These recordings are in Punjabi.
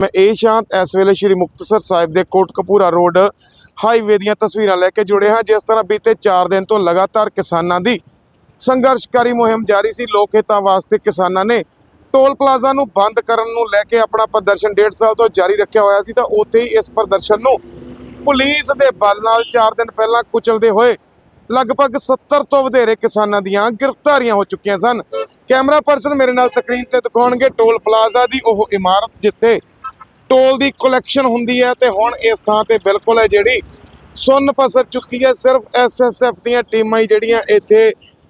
ਮੈਂ ਇਹ ਸ਼ਾਂਤ ਇਸ ਵੇਲੇ ਸ਼੍ਰੀ ਮੁਕਤਸਰ ਸਾਹਿਬ ਦੇ ਕੋਟਕਪੂਰਾ ਰੋਡ ਹਾਈਵੇ ਦੀਆਂ ਤਸਵੀਰਾਂ ਲੈ ਕੇ ਜੁੜੇ ਹਾਂ, ਜਿਸ ਤਰ੍ਹਾਂ ਬੀਤੇ 4 ਦਿਨ ਤੋਂ ਲਗਾਤਾਰ ਕਿਸਾਨਾਂ ਦੀ ਸੰਘਰਸ਼ਕਾਰੀ ਮੁਹਿੰਮ ਜਾਰੀ ਸੀ। ਲੋਕ ਹਿੱਤਾਂ ਵਾਸਤੇ ਕਿਸਾਨਾਂ ਨੇ ਟੋਲ ਪਲਾਜ਼ਾ ਨੂੰ ਬੰਦ ਕਰਨ ਨੂੰ ਲੈ ਕੇ ਆਪਣਾ ਪ੍ਰਦਰਸ਼ਨ 1.5 ਸਾਲ ਤੋਂ ਜਾਰੀ ਰੱਖਿਆ ਹੋਇਆ ਸੀ ਤਾਂ ਉੱਥੇ ਹੀ ਇਸ ਪ੍ਰਦਰਸ਼ਨ ਨੂੰ ਪੁਲਿਸ ਦੇ ਬਲ ਨਾਲ 4 ਦਿਨ ਪਹਿਲਾਂ ਕੁਚਲਦੇ ਹੋਏ ਲਗਭਗ 70 ਤੋਂ ਵਧੇਰੇ ਕਿਸਾਨਾਂ ਦੀਆਂ ਗ੍ਰਿਫਤਾਰੀਆਂ ਹੋ ਚੁੱਕੀਆਂ ਸਨ। ਕੈਮਰਾ ਪਰਸਨ ਮੇਰੇ ਨਾਲ ਸਕਰੀਨ ਤੇ ਦਿਖਾਉਣਗੇ। ਟੋਲ ਪਲਾਜ਼ਾ ਦੀ ਉਹ ਇਮਾਰਤ ਜਿੱਥੇ ਟੋਲ ਦੀ ਕਲੈਕਸ਼ਨ ਹੁੰਦੀ ਹੈ ਤੇ ਹੁਣ ਇਸ ਥਾਂ ਤੇ ਬਿਲਕੁਲ ਹੈ ਜਿਹੜੀ ਸੁੰਨ ਪਸਰ ਚੁੱਕੀ ਹੈ। ਸਿਰਫ ਐਸਐਸਐਫ ਦੀਆਂ ਟੀਮਾਂ ਹੀ ਜਿਹੜੀਆਂ ਇੱਥੇ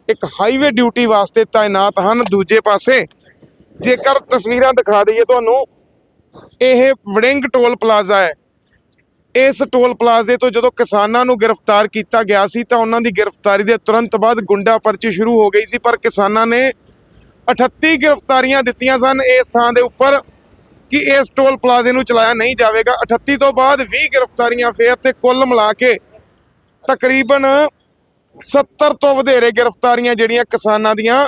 ਇੱਕ ਹਾਈਵੇ ਡਿਊਟੀ ਵਾਸਤੇ ਤਾਇਨਾਤ ਹਨ। ਦੂਜੇ ਪਾਸੇ ਜੇਕਰ ਤਸਵੀਰਾਂ ਦਿਖਾ ਦਈਏ ਤੁਹਾਨੂੰ, ਇਹ ਵੜਿੰਗ ਟੋਲ ਪਲਾਜ਼ਾ ਹੈ। ਇਸ ਟੋਲ ਪਲਾਜ਼ੇ ਤੋਂ ਜਦੋਂ ਕਿਸਾਨਾਂ ਨੂੰ ਗ੍ਰਿਫਤਾਰ ਕੀਤਾ ਗਿਆ ਸੀ ਤਾਂ ਉਹਨਾਂ ਦੀ ਗ੍ਰਿਫਤਾਰੀ ਦੇ ਤੁਰੰਤ ਬਾਅਦ ਗੁੰਡਾ ਪਰਚੀ ਸ਼ੁਰੂ ਹੋ ਗਈ ਸੀ, ਪਰ ਕਿਸਾਨਾਂ ਨੇ 38 ਗ੍ਰਿਫਤਾਰੀਆਂ ਦਿੱਤੀਆਂ ਸਨ। ਇਸ ਥਾਂ ਦੇ ਉੱਪਰ ਕਿ ਇਸ ਟੋਲ ਪਲਾਜ਼ੇ ਨੂੰ ਚਲਾਇਆ ਨਹੀਂ ਜਾਵੇਗਾ। 38 ਤੋਂ ਬਾਅਦ 20 ਗ੍ਰਿਫਤਾਰੀਆਂ ਫੇਰ ਤੇ ਕੁੱਲ ਮਿਲਾ ਕੇ ਤਕਰੀਬਨ 70 ਤੋਂ ਵਧੇਰੇ ਗ੍ਰਿਫਤਾਰੀਆਂ ਜਿਹੜੀਆਂ ਕਿਸਾਨਾਂ ਦੀਆਂ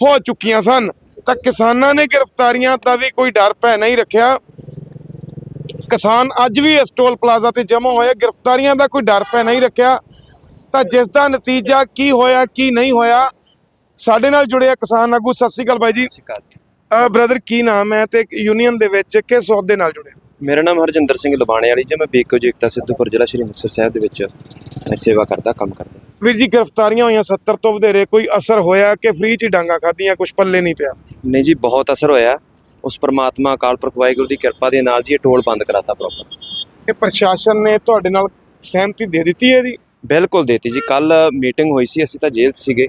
ਹੋ ਚੁੱਕੀਆਂ ਸਨ। ਤਾਂ ਕਿਸਾਨਾਂ ਨੇ ਗ੍ਰਿਫਤਾਰੀਆਂ ਦਾ ਵੀ ਕੋਈ ਡਰ ਪੈ ਨਹੀਂ ਰੱਖਿਆ। ਕਿਸਾਨ ਅੱਜ ਵੀ ਇਸ ਟੋਲ ਪਲਾਜ਼ਾ ਤੇ ਜਮ੍ਹਾਂ ਹੋਏ, ਗ੍ਰਿਫਤਾਰੀਆਂ ਦਾ ਕੋਈ ਡਰ ਪੈ ਨਹੀਂ ਰੱਖਿਆ। ਤਾਂ ਜਿਸ ਦਾ ਨਤੀਜਾ ਕੀ ਹੋਇਆ, ਕੀ ਨਹੀਂ ਹੋਇਆ, ਸਾਡੇ ਨਾਲ ਜੁੜੇ ਕਿਸਾਨ ਆਗੂ, ਸਤਿ ਸ਼੍ਰੀ ਅਕਾਲ ਬਾਈ ਜੀ। ਬ੍ਰਦਰ ਕੀ ਨਾਮ ਹੈ ਤੇ ਯੂਨੀਅਨ ਦੇ ਵਿੱਚ ਕਿਸ ਅਹੁਦੇ ਨਾਲ ਜੁੜੇ? ਮੇਰਾ ਨਾਮ ਹਰਜਿੰਦਰ ਸਿੰਘ ਲਬਾਣੇ ਵਾਲੀ ਜੀ। ਮੈਂ ਬੀਕੋ ਜੇਕਤਾ ਸਿੱਧੂਪੁਰ ਜ਼ਿਲ੍ਹਾ ਸ਼੍ਰੀ ਮੁਕਤਸਰ ਸਾਹਿਬ ਦੇ ਵਿੱਚ ਸੇਵਾ ਕਰਦਾ ਕੰਮ ਕਰਦਾ। ਵੀਰ ਜੀ ਗ੍ਰਿਫਤਾਰੀਆਂ ਹੋਈਆਂ 70 ਤੋਂ ਵਧੇਰੇ ਕੋਈ ਅਸਰ ਹੋਇਆ ਕਿ ਫ੍ਰੀ ਚ ਡਾਂਗਾ ਖਾਧੀਆਂ ਕੁਝ ਪੱਲੇ ਨਹੀਂ ਪਿਆ? ਨਹੀਂ ਜੀ ਬਹੁਤ ਅਸਰ ਹੋਇਆ। ਉਸ ਪਰਮਾਤਮਾ ਅਕਾਲ ਪੁਰਖ ਵਾਹਿਗੁਰੂ ਦੀ ਕਿਰਪਾ ਦੇ ਨਾਲ ਜੀ ਇਹ ਟੋਲ ਬੰਦ ਕਰਾਤਾ ਪ੍ਰੋਪਰ ਇਹ ਪ੍ਰਸ਼ਾਸਨ ਨੇ ਤੁਹਾਡੇ ਨਾਲ ਸਹਿਮਤੀ ਦੇ ਦਿੱਤੀ ਹੈ ਜੀ ਬਿਲਕੁਲ ਦੇਤੀ ਜੀ। ਕੱਲ ਮੀਟਿੰਗ ਹੋਈ ਸੀ ਅਸੀਂ ਤਾਂ ਜੇਲ੍ਹ 'ਚ ਸੀਗੇ।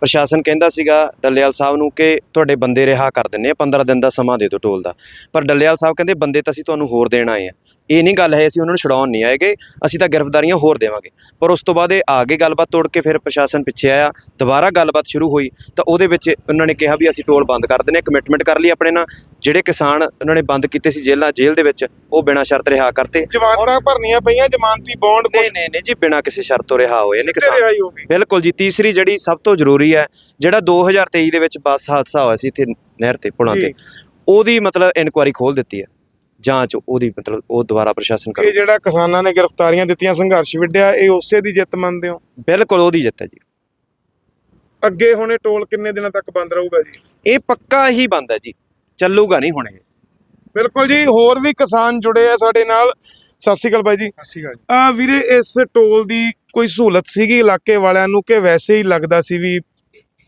ਪ੍ਰਸ਼ਾਸਨ ਕਹਿੰਦਾ ਸੀਗਾ ਡੱਲੇਵਾਲ ਸਾਹਿਬ ਨੂੰ ਕਿ ਤੁਹਾਡੇ ਬੰਦੇ ਰਿਹਾ ਕਰ ਦਿੰਨੇ ਆ 15 ਦਿਨ ਦਾ ਸਮਾਂ ਦੇ ਦਿਓ ਟੋਲ ਦਾ। ਪਰ ਡੱਲੇਵਾਲ ਸਾਹਿਬ ਕਹਿੰਦੇ, ਬੰਦੇ ਤਾਂ ਅਸੀਂ ਤੁਹਾਨੂੰ ਹੋਰ ਦੇਣ ਆਏ ਆ। ਇਹ ਨਹੀਂ ਗੱਲ ਹੈ ਅਸੀਂ ਉਹਨਾਂ ਨੂੰ ਛਡਾਉਣ ਨਹੀਂ ਆਏਗੇ ਅਸੀਂ ਤਾਂ ਗ੍ਰਿਫਤਾਰੀਆਂ ਹੋਰ ਦੇਵਾਂਗੇ। ਪਰ ਉਸ ਤੋਂ ਬਾਅਦ ਇਹ ਆ ਗਏ ਗੱਲਬਾਤ ਤੋੜ ਕੇ ਫਿਰ ਪ੍ਰਸ਼ਾਸਨ ਪਿੱਛੇ ਆਇਆ ਦੁਬਾਰਾ ਗੱਲਬਾਤ ਸ਼ੁਰੂ ਹੋਈ ਤਾਂ ਉਹਦੇ ਵਿੱਚ ਉਹਨਾਂ ਨੇ ਕਿਹਾ ਵੀ ਅਸੀਂ ਟੋਲ ਬੰਦ ਕਰ ਦਿੰਨੇ ਕਮਿਟਮੈਂਟ ਕਰ ਲਈ ਆਪਣੇ ਨਾਲ। ਜਿਹੜੇ ਕਿਸਾਨ ਉਹਨਾਂ ਨੇ ਬੰਦ ਕੀਤੇ ਸੀ ਜੇਲ੍ਹਾਂ ਜੇਲ੍ਹ ਦੇ ਵਿੱਚ ਉਹ ਬਿਨਾਂ ਸ਼ਰਤ ਰਿਹਾ ਕਰਤੇ। ਜਮਾਨਤਾਂ ਭਰਨੀਆਂ ਪਈਆਂ ਜ਼ਮਾਨਤੀ ਬੌਂਡ ਨਹੀਂ ਨਹੀਂ ਨਹੀਂ ਜੀ ਬਿਨਾਂ ਕਿਸੇ ਸ਼ਰਤ ਤੋਂ ਰਿਹਾ ਹੋਏ ਨੇ ਕਿਸਾਨ। ਹੋ ਬਿਲਕੁਲ ਜੀ ਤੀਸਰੀ ਜਿਹੜੀ ਸਭ ਤੋਂ ਜ਼ਰੂਰੀ ਹੈ ਜਿਹੜਾ 2023 ਦੇ ਵਿੱਚ ਬੱਸ ਹਾਦਸਾ ਹੋਇਆ ਸੀ ਇੱਥੇ ਨਹਿਰ ਤੇ ਪੁਲਾਂ। ਤੇ ਉਹਦੀ ਮਤਲਬ ਇਨਕੁਆਰੀ ਖੋਲ ਦਿੱਤੀ ਹੈ। ਜਾਂਚ ਉਹਦੀ ਮਤਲਬ ਉਹ ਦੁਬਾਰਾ ਪ੍ਰਸ਼ਾਸਨ ਇਹ ਕਰੇ ਜਿਹੜਾ ਕਿਸਾਨਾਂ ਨੇ ਗ੍ਰਿਫਤਾਰੀਆਂ ਦਿੱਤੀਆਂ ਸੰਘਰਸ਼ ਵਿੱਢਿਆ ਇਹ ਉਸੇ ਦੀ ਜਿੱਤ ਮੰਨਦੇ ਹੋ? ਬਿਲਕੁਲ ਉਹਦੀ ਜਿੱਤ ਹੈ ਜੀ। ਅੱਗੇ ਹੁਣੇ ਟੋਲ ਕਿੰਨੇ ਦਿਨਾਂ ਤੱਕ ਬੰਦ ਰਹੂਗਾ ਜੀ? ਇਹ ਪੱਕਾ ਹੀ ਬੰਦ ਹੈ ਜੀ। ਚੱਲੂਗਾ ਨਹੀਂ ਹੁਣ ਇਹ। ਬਿਲਕੁਲ ਜੀ ਹੋਰ ਵੀ ਕਿਸਾਨ ਜੁੜੇ ਆ ਸਾਡੇ ਨਾਲ। ਸਤਿ ਸ਼੍ਰੀ ਅਕਾਲ ਬਾਈ ਜੀ। ਸਸੀ ਗੱਲ ਆ ਵੀਰੇ ਇਸ ਟੋਲ ਦੀ ਕੋਈ ਸਹੂਲਤ ਸੀਗੀ ਇਲਾਕੇ ਵਾਲਿਆਂ ਨੂੰ ਕਿ ਵੈਸੇ ਹੀ ਲੱਗਦਾ ਸੀ ਵੀ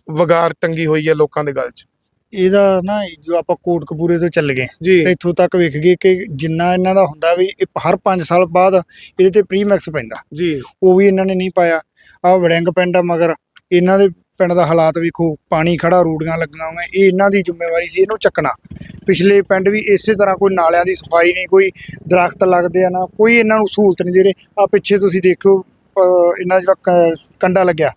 ਵਗਾਰ ਟੰਗੀ ਹੋਈ ਹੈ ਲੋਕਾਂ ਦੇ ਗਲ 'ਚ? ਇਹਦਾ ਨਾ ਜੋ ਆਪਾਂ ਕੋਟਕਪੂਰੇ ਤੋਂ ਚੱਲ ਗਏ ਜੀ। ਤੇ ਇੱਥੋਂ ਤੱਕ ਵੇਖ ਗਏ ਕਿ ਜਿੰਨਾ ਇਹਨਾਂ ਦਾ ਹੁੰਦਾ ਵੀ ਇਹ ਹਰ 5 ਸਾਲ ਬਾਅਦ ਇਹਦੇ ਤੇ ਪ੍ਰੀਮੈਕਸ ਪੈਂਦਾ। ਜੀ। ਉਹ ਵੀ ਇਹਨਾਂ ਨੇ ਨਹੀਂ ਪਾਇਆ। ਆ ਵੜਿੰਗ ਪਿੰਡ ਆ ਮਗਰ ਇਹਨਾਂ ਦੇ ਪਿੰਡ ਦਾ ਹਾਲਾਤ ਵੇਖੋ ਪਾਣੀ ਖੜਾ ਰੂੜੀਆਂ ਲੱਗੀਆਂ ਹੋਈਆਂ ਇਹ ਇਹਨਾਂ ਦੀ ਜ਼ਿੰਮੇਵਾਰੀ ਸੀ ਇਹਨੂੰ ਚੱਕਣਾ। ਪਿਛਲੇ ਪਿੰਡ ਵੀ ਇਸੇ ਤਰ੍ਹਾਂ ਕੋਈ ਨਾਲਿਆਂ ਦੀ ਸਫ਼ਾਈ ਨਹੀਂ ਕੋਈ ਦਰਖਤ ਲੱਗਦੇ ਆ ਨਾ ਕੋਈ ਇਹਨਾਂ ਨੂੰ ਸਹੂਲਤ ਨਹੀਂ ਦੇ ਰਹੇ। ਆ ਪਿੱਛੇ ਤੁਸੀਂ ਦੇਖੋ ਅਹ ਇਹਨਾਂ ਜਿਹੜਾ ਕ- ਕੰਡਾ ਲੱਗਿਆ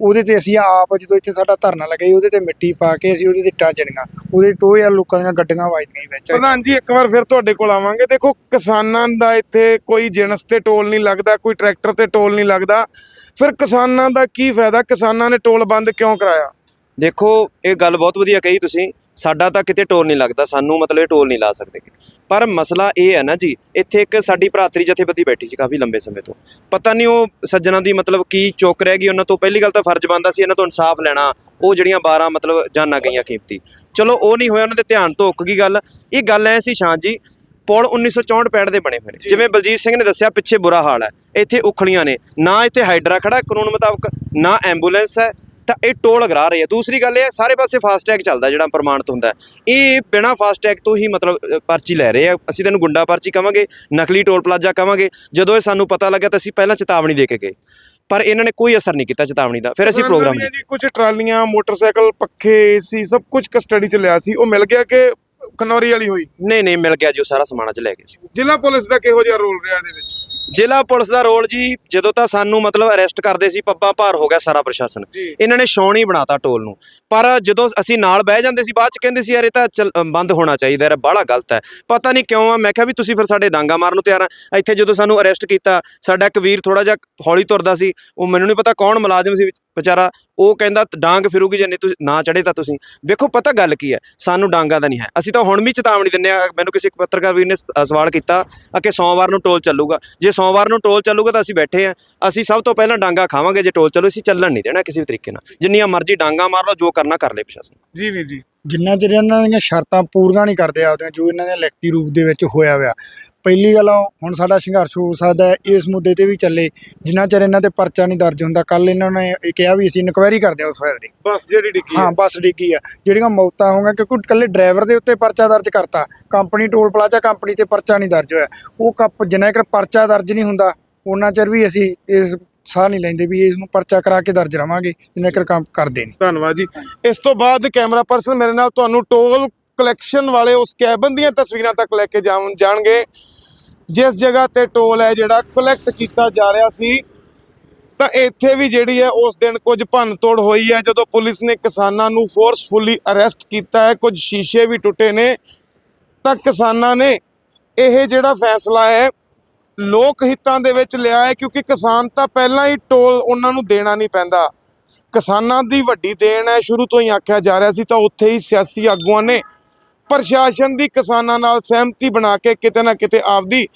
ਉਹਦੇ ਤੇ ਅਸੀਂ ਆਪ ਜਦੋਂ ਇੱਥੇ ਸਾਡਾ ਧਰਨਾ ਲੱਗਿਆ ਉਹਦੇ ਤੇ ਮਿੱਟੀ ਪਾ ਕੇ ਅਸੀਂ ਉਹਦੇ ਤੇ ਇੱਟਾਂ ਚੜੀਆਂ ਉਹਦੇ ਟੋਏ ਆ ਲੋਕਾਂ ਦੀਆਂ ਗੱਡੀਆਂ ਵੱਜਦੀਆਂ ਵਿੱਚ। ਪ੍ਰਧਾਨ ਜੀ ਇੱਕ ਵਾਰ ਫਿਰ ਤੁਹਾਡੇ ਕੋਲ ਆਵਾਂਗੇ। ਦੇਖੋ ਕਿਸਾਨਾਂ ਦਾ ਇੱਥੇ ਕੋਈ ਜਿਣਸ ਤੇ ਟੋਲ ਨਹੀਂ ਲੱਗਦਾ ਕੋਈ ਟਰੈਕਟਰ ਤੇ ਟੋਲ ਨਹੀਂ ਲੱਗਦਾ। ਫਿਰ ਕਿਸਾਨਾਂ ਦਾ ਕੀ ਫਾਇਦਾ? ਕਿਸਾਨਾਂ ਨੇ ਟੋਲ ਬੰਦ ਕਿਉਂ ਕਰਾਇਆ? ਦੇਖੋ ਇਹ ਗੱਲ ਬਹੁਤ ਵਧੀਆ ਕਹੀ ਤੁਸੀਂ। ਸਾਡਾ ਤਾਂ ਕਿਤੇ ਟੋਲ ਨਹੀਂ ਲੱਗਦਾ ਸਾਨੂੰ ਮਤਲਬ ਇਹ ਟੋਲ ਨਹੀਂ ਲਾ ਸਕਦੇ। ਪਰ ਮਸਲਾ ਇਹ ਹੈ ਨਾ ਜੀ ਇੱਥੇ ਇੱਕ ਸਾਡੀ ਭਰਾਤਰੀ ਜਥੇਬੰਦੀ ਬੈਠੀ ਸੀ ਕਾਫੀ ਲੰਬੇ ਸਮੇਂ ਤੋਂ। ਪਤਾ ਨਹੀਂ ਉਹ ਸੱਜਣਾ ਦੀ ਮਤਲਬ ਕੀ ਚੁੱਕ ਰਹਿ ਗਈ ਉਹਨਾਂ ਤੋਂ ਪਹਿਲੀ ਗੱਲ ਤਾਂ ਫਰਜ਼ ਬਣਦਾ ਸੀ ਇਹਨਾਂ ਤੋਂ ਇਨਸਾਫ ਲੈਣਾ ਉਹ ਜਿਹੜੀਆਂ 12 ਮਤਲਬ ਜਾਨਾਂ ਗਈਆਂ ਕੀਮਤੀ। ਚਲੋ ਉਹ ਨਹੀਂ ਹੋਇਆ ਉਹਨਾਂ ਦੇ ਧਿਆਨ ਤੋਂ ਉੱਕ ਗਈ ਗੱਲ। ਇਹ ਗੱਲ ਐ ਸੀ ਸ਼ਾਨ ਜੀ ਪੁਲ 1964 65 ਦੇ ਬਣੇ ਹੋਏ ਨੇ। ਜਿਵੇਂ ਬਲਜੀਤ ਸਿੰਘ ਨੇ ਦੱਸਿਆ ਪਿੱਛੇ ਬੁਰਾ ਹਾਲ ਹੈ। ਇੱਥੇ ਉਖਲੀਆਂ ਨੇ। ਨਾ ਇੱਥੇ ਹਾਈਡਰਾ ਖੜਾ ਕਾਨੂੰਨ ਮੁਤਾਬਕ ਨਾ ਐਂਬੂਲੈਂਸ ਹੈ ਤਾਂ ਇਹ ਟੋਲ ਅਗਰਾ ਰਹੀ ਹੈ ਦੂਸਰੀ ਗੱਲ ਇਹ ਹੈ ਸਾਰੇ ਪਾਸੇ ਫਾਸਟੈਗ ਚੱਲਦਾ ਜਿਹੜਾ ਪ੍ਰਮਾਣਿਤ ਹੁੰਦਾ। ਇਹ ਬਿਨਾ ਫਾਸਟੈਗ ਤੋਂ ਹੀ ਮਤਲਬ ਪਰਚੀ ਲੈ ਰਹੇ ਆ। ਅਸੀਂ ਤੈਨੂੰ ਗੁੰਡਾ ਪਰਚੀ ਕਵਾਂਗੇ ਨਕਲੀ ਟੋਲ ਪਲਾਜ਼ਾ ਕਵਾਂਗੇ। ਜਦੋਂ ਇਹ ਸਾਨੂੰ ਪਤਾ ਲੱਗਾ ਤਾਂ ਅਸੀਂ ਪਹਿਲਾਂ ਚੇਤਾਵਨੀ ਦੇ ਕੇ ਗਏ। ਪਰ ਇਹਨਾਂ ਨੇ ਕੋਈ ਅਸਰ ਨਹੀਂ ਕੀਤਾ ਚੇਤਾਵਨੀ ਦਾ। ਫਿਰ ਅਸੀਂ ਪ੍ਰੋਗਰਾਮ ਜੀ ਕੁਝ ਟਰਾਲੀਆਂ ਮੋਟਰਸਾਈਕਲ ਪੱਖੇ ਏਸੀ ਸਭ ਕੁਝ ਕਸਟਡੀ ਚ ਲਿਆ ਸੀ। ਉਹ ਮਿਲ ਗਿਆ ਕਿ ਖਨੌਰੀ ਵਾਲੀ ਹੋਈ? ਨਹੀਂ ਨਹੀਂ ਮਿਲ ਗਿਆ ਜੀ ਉਹ ਸਾਰਾ ਸਮਾਨ ਚ ਲੈ ਗਏ ਸੀ। ਜ਼ਿਲ੍ਹਾ ਪੁਲਿਸ ਦਾ ਕਿਹੋ ਜਿਹਾ ਰੋਲ ਰਿਹਾ ਇਹਦੇ ਵਿੱਚ? ਜ਼ਿਲ੍ਹਾ ਪੁਲਿਸ ਦਾ ਰੋਲ ਜੀ ਜਦੋਂ ਤਾਂ ਸਾਨੂੰ ਮਤਲਬ ਅਰੈਸਟ ਕਰਦੇ ਸੀ ਪੱਬਾਂ ਭਾਰ ਹੋ ਗਿਆ ਸਾਰਾ ਪ੍ਰਸ਼ਾਸਨ। ਇਹਨਾਂ ਨੇ ਛਾਉਣੀ ਬਣਾਤਾ ਟੋਲ ਨੂੰ। ਪਰ ਜਦੋਂ ਅਸੀਂ ਨਾਲ ਬਹਿ ਜਾਂਦੇ ਸੀ ਬਾਅਦ ਚ ਕਹਿੰਦੇ ਸੀ ਯਾਰ ਇਹ ਤਾਂ ਬੰਦ ਹੋਣਾ ਚਾਹੀਦਾ ਯਾਰ ਬਾਹਲਾ ਗਲਤ ਹੈ। ਪਤਾ ਨਹੀਂ ਕਿਉਂ ਆ ਮੈਂ ਕਿਹਾ ਵੀ ਤੁਸੀਂ ਫਿਰ ਸਾਡੇ ਡਾਂਗਾ ਮਾਰਨ ਨੂੰ ਤਿਆਰ ਆ। ਇੱਥੇ ਜਦੋਂ ਸਾਨੂੰ ਅਰੈਸਟ ਕੀਤਾ ਸਾਡਾ ਇੱਕ ਵੀਰ ਥੋੜਾ ਜਿਹਾ ਹੌਲੀ ਤੁਰਦਾ ਸੀ ਉਹ ਮੈਨੂੰ ਨਹੀਂ ਪਤਾ ਕੌਣ ਮੁਲਾਜ਼ਮ ਸੀ ਵਿੱਚ। ਵਿਚਾਰਾ ਉਹ ਕਹਿੰਦਾ ਡਾਂਗ ਫਿਰੂਗੀ ਜੇ ਨਹੀਂ ਤੁਸੀਂ ਨਾ ਚੜੇ ਤਾਂ ਤੁਸੀਂ। ਵੇਖੋ ਪਤਾ ਗੱਲ ਕੀ ਹੈ ਸਾਨੂੰ ਡਾਂਗਾ ਦਾ ਨਹੀਂ ਹੈ। ਅਸੀਂ ਤਾਂ ਹੁਣ ਵੀ ਚੇਤਾਵਨੀ ਦਿੰਨੇ ਆ ਮੈਨੂੰ ਕਿਸੇ ਪੱਤਰਕਾਰ ਵੀਰ ਨੇ ਸ- ਅ, ਸਵਾਲ ਕੀਤਾ ਆ ਕਿ ਸੋਮਵਾਰ ਨੂੰ ਟੋਲ ਚੱਲੂਗਾ। ਜੇ ਸੋਮਵਾਰ ਨੂੰ ਟੋਲ ਚੱਲੂਗਾ ਤਾਂ ਅਸੀਂ ਬੈਠੇ ਆ ਅਸੀਂ ਸਭ ਤੋਂ ਪਹਿਲਾਂ ਡਾਂਗਾ ਖਾਵਾਂਗੇ ਜੇ ਟੋਲ ਚੱਲੂ ਅਸੀਂ ਚੱਲਣ ਨਹੀਂ ਦੇਣਾ ਕਿਸੇ ਵੀ ਤਰੀਕੇ ਨਾਲ। ਜਿੰਨੀਆਂ ਮਰਜ਼ੀ ਡਾਂਗਾ ਮਾਰ ਲਓ ਜੋ ਕਰਨਾ ਕਰ ਲੈ ਪ੍ਰਸ਼ਾਸਨ। ਜੀ ਵੀਰ ਜੀ। ਜਿੰਨਾ ਚਿਰ ਇਹਨਾਂ ਦੀਆਂ ਸ਼ਰਤਾਂ ਪੂਰੀਆਂ ਨਹੀਂ ਕਰਦੇ ਆਪਦੀਆਂ ਜੋ ਇਹਨਾਂ ਦੇ ਲਿਖਤੀ ਰੂਪ ਦੇ ਵਿੱਚ ਹੋਇਆ ਹੋਇਆ। ਪਹਿਲੀ ਗੱਲ ਹੁਣ ਸਾਡਾ ਸੰਘਰਸ਼ ਹੋ ਸਕਦਾ ਇਸ ਮੁੱਦੇ ਤੇ ਵੀ ਚੱਲੇ। ਜਿੰਨਾ ਚਿਰ ਇਹਨਾਂ ਤੇ ਪਰਚਾ ਨਹੀਂ ਦਰਜ ਹੁੰਦਾ ਕੱਲ ਇਹਨਾਂ ਨੇ ਇਹ ਕਿਹਾ ਵੀ ਅਸੀਂ ਇਨਕੁਆਇਰੀ ਕਰਦੇ ਹਾਂ ਉਸ ਫਾਈਲ ਦੀ। ਬਸ ਜਿਹੜੀ ਡਿੱਗੀ ਹਾਂ। ਬੱਸ ਡਿੱਗੀ ਆ। ਜਿਹੜੀਆਂ ਮੌਤਾਂ ਹੋਈਆਂ ਕਿਉਂਕਿ ਇਕੱਲੇ ਡਰਾਈਵਰ ਦੇ ਉੱਤੇ ਪਰਚਾ ਦਰਜ ਕਰਤਾ। ਕੰਪਨੀ ਟੋਲ ਪਲਾਜ਼ਾ ਕੰਪਨੀ ਤੇ ਪਰਚਾ ਨਹੀਂ ਦਰਜ ਹੋਇਆ। ਉਹ ਕੱਪ ਜਿੰਨਾ ਚਿਰ ਪਰਚਾ ਦਰਜ ਨਹੀਂ ਹੁੰਦਾ ਉਹਨਾਂ ਚਿਰ ਵੀ ਅਸੀਂ ਇਸ ਸਾਹ ਨਹੀਂ ਲੈਂਦੇ ਵੀ ਇਸ ਨੂੰ ਪਰਚਾ ਕਰਾ ਕੇ ਦਰਜ ਰਵਾਂਗੇ, ਜਿੰਨਾ ਚਿਰ ਕੰਮ ਕਰਦੇ ਨਹੀਂ। ਧੰਨਵਾਦ ਜੀ। ਇਸ ਤੋਂ ਬਾਅਦ ਕੈਮਰਾ ਪਰਸਨ ਮੇਰੇ ਨਾਲ ਤੁਹਾਨੂੰ ਟੋਲ ਕਲੈਕਸ਼ਨ ਵਾਲੇ ਉਸ ਕੈਬਨ ਦੀਆਂ ਤਸਵੀਰਾਂ ਤੱਕ ਲੈ ਕੇ ਜਾਣ ਜਾਣਗੇ। ਜਿਸ ਜਗ੍ਹਾ ਤੇ ਟੋਲ ਹੈ ਜਿਹੜਾ ਕਲੈਕਟ ਕੀਤਾ ਜਾ ਰਿਹਾ ਸੀ, ਤਾਂ ਇੱਥੇ ਵੀ ਜਿਹੜੀ ਹੈ ਉਸ ਦਿਨ ਕੁਝ ਭੰਨ ਤੋੜ ਹੋਈ ਹੈ, ਜਦੋਂ ਪੁਲਿਸ ਨੇ ਕਿਸਾਨਾਂ ਨੂੰ ਫੋਰਸਫੁਲੀ ਅਰੈਸਟ ਕੀਤਾ ਹੈ। ਕੁਝ ਸ਼ੀਸ਼ੇ ਵੀ ਟੁੱਟੇ ਨੇ। ਤਾਂ ਕਿਸਾਨਾਂ ਨੇ ਇਹ ਜਿਹੜਾ ਫੈਸਲਾ ਹੈ ਲੋਕ ਹਿੱਤਾਂ ਦੇ ਵਿੱਚ ਲਿਆ ਹੈ, ਕਿਉਂਕਿ ਕਿਸਾਨ ਤਾਂ ਪਹਿਲਾਂ ਹੀ ਟੋਲ ਉਹਨਾਂ ਨੂੰ ਦੇਣਾ ਨਹੀਂ ਪੈਂਦਾ। ਕਿਸਾਨਾਂ ਦੀ ਵੱਡੀ ਦੇਣ ਹੈ, ਸ਼ੁਰੂ ਤੋਂ ਹੀ ਆਖਿਆ ਜਾ ਰਿਹਾ ਸੀ, ਤਾਂ ਉੱਥੇ ਹੀ ਸਿਆਸੀ ਆਗੂਆਂ ਨੇ ਪ੍ਰਸ਼ਾਸਨ ਦੀ ਕਿਸਾਨਾਂ ਨਾਲ ਸਹਿਮਤੀ ਬਣਾ ਕੇ ਕਿਤੇ ਨਾ ਕਿਤੇ ਆਪਦੀ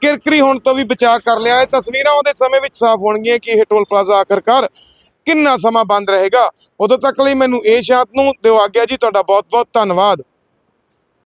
ਕਿਰਕਰੀ ਹੋਣ ਤੋਂ ਵੀ ਬਚਾਅ ਕਰ ਲਿਆ ਹੈ। ਤਸਵੀਰਾਂ ਉਹਦੇ ਸਮੇਂ ਵਿੱਚ ਸਾਫ਼ ਹੋਣਗੀਆਂ ਕਿ ਇਹ ਟੋਲ ਪਲਾਜ਼ਾ ਆਖਰਕਾਰ ਕਿੰਨਾ ਸਮਾਂ ਬੰਦ ਰਹੇਗਾ। ਉਦੋਂ ਤੱਕ ਲਈ ਮੈਨੂੰ ਇਹ ਸ਼ਾਂਤ ਨੂੰ ਦਿਓ ਆਗਿਆ ਜੀ, ਤੁਹਾਡਾ ਬਹੁਤ ਬਹੁਤ ਧੰਨਵਾਦ।